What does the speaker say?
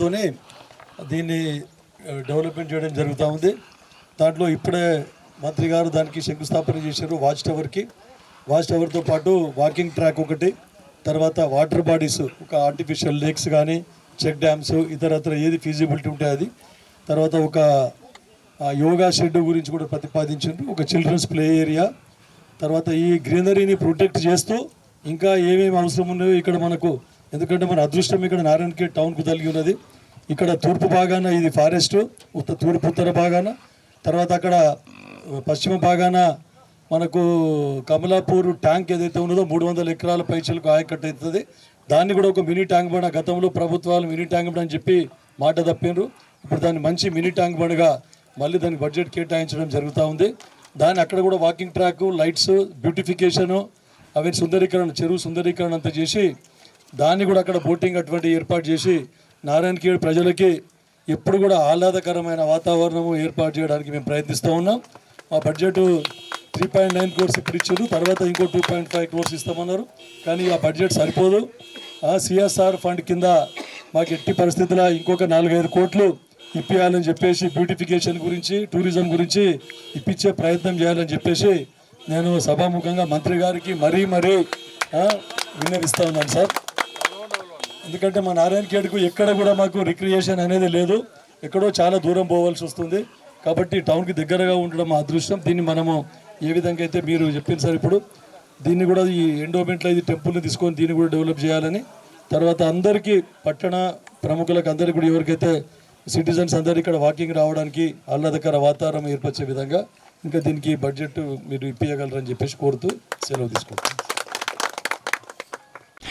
తోనే దీన్ని డెవలప్మెంట్ చేయడం జరుగుతూ ఉంది దాంట్లో ఇప్పుడే మంత్రి గారు దానికి శంకుస్థాపన చేశారు వాచ్ టవర్కి వాచ్ టవర్తో పాటు వాకింగ్ ట్రాక్ ఒకటి తర్వాత వాటర్ బాడీస్ ఒక ఆర్టిఫిషియల్ లేక్స్ కానీ చెక్ డ్యామ్స్ ఇతరత్ర ఏది ఫీజిబిలిటీ ఉంటే అది తర్వాత ఒక యోగా షెడ్ గురించి కూడా ప్రతిపాదించిండ్రు ఒక చిల్డ్రన్స్ ప్లే ఏరియా తర్వాత ఈ గ్రీనరీని ప్రొటెక్ట్ చేస్తూ ఇంకా ఏమేమి అవసరం ఉన్నాయో ఇక్కడ మనకు ఎందుకంటే మన అదృష్టం ఇక్కడ నారాయణకే టౌన్కు తలిగి ఉన్నది ఇక్కడ తూర్పు భాగాన ఇది ఫారెస్ట్ ఉత్త తూర్పు ఉత్తర భాగాన తర్వాత అక్కడ పశ్చిమ భాగాన మనకు కమలాపూర్ ట్యాంక్ ఏదైతే ఉన్నదో మూడు వందల ఎకరాల పైచలకు ఆయకట్టు అవుతుంది దాన్ని కూడా ఒక మినీ ట్యాంక్ బండ్ గతంలో ప్రభుత్వాలు మినీ ట్యాంక్ బండ్ అని చెప్పి మాట తప్పినారు ఇప్పుడు దాన్ని మంచి మినీ ట్యాంక్ బండ్గా మళ్ళీ దానికి బడ్జెట్ కేటాయించడం జరుగుతూ ఉంది దాన్ని అక్కడ కూడా వాకింగ్ ట్రాక్ లైట్స్ బ్యూటిఫికేషను అవి సుందరీకరణ చెరువు సుందరీకరణ అంతా చేసి దాన్ని కూడా అక్కడ బోటింగ్ అటువంటి ఏర్పాటు చేసి నారాయణకేడు ప్రజలకి ఎప్పుడు కూడా ఆహ్లాదకరమైన వాతావరణము ఏర్పాటు చేయడానికి మేము ప్రయత్నిస్తూ ఉన్నాం మా budget three point nine crores ఇప్పుడు ఇచ్చారు తర్వాత ఇంకో టూ పాయింట్ ఫైవ్ కోర్స్ ఇస్తామన్నారు కానీ ఆ బడ్జెట్ సరిపోదు సిఎస్ఆర్ ఫండ్ కింద మాకు ఎట్టి పరిస్థితుల ఇంకొక నాలుగైదు కోట్లు ఇప్పించాలని చెప్పేసి బ్యూటిఫికేషన్ గురించి టూరిజం గురించి ఇప్పించే ప్రయత్నం చేయాలని చెప్పేసి నేను సభాముఖంగా మంత్రి గారికి మరీ మరీ విన్నవిస్తా ఉన్నాను సార్ ఎందుకంటే మా నారాయణ ఖేడ్కు ఎక్కడ కూడా మాకు రిక్రియేషన్ అనేది లేదు ఎక్కడో చాలా దూరం పోవాల్సి వస్తుంది కాబట్టి టౌన్కి దగ్గరగా ఉండడం మా అదృష్టం దీన్ని మనము ఏ విధంగా అయితే మీరు చెప్పింది సార్ ఇప్పుడు దీన్ని కూడా ఈ ఎండోమెంట్లో ఇది టెంపుల్ని తీసుకొని దీన్ని కూడా డెవలప్ చేయాలని తర్వాత అందరికీ పట్టణ ప్రముఖులకు అందరికీ కూడా ఎవరికైతే సిటిజన్స్ అందరు ఇక్కడ వాకింగ్ రావడానికి ఆహ్లాదకర వాతావరణం ఏర్పరిచే విధంగా ఇంకా దీనికి బడ్జెట్ మీరు ఇప్పించగలరని చెప్పేసి కోరుతూ సెలవు తీసుకుంటాను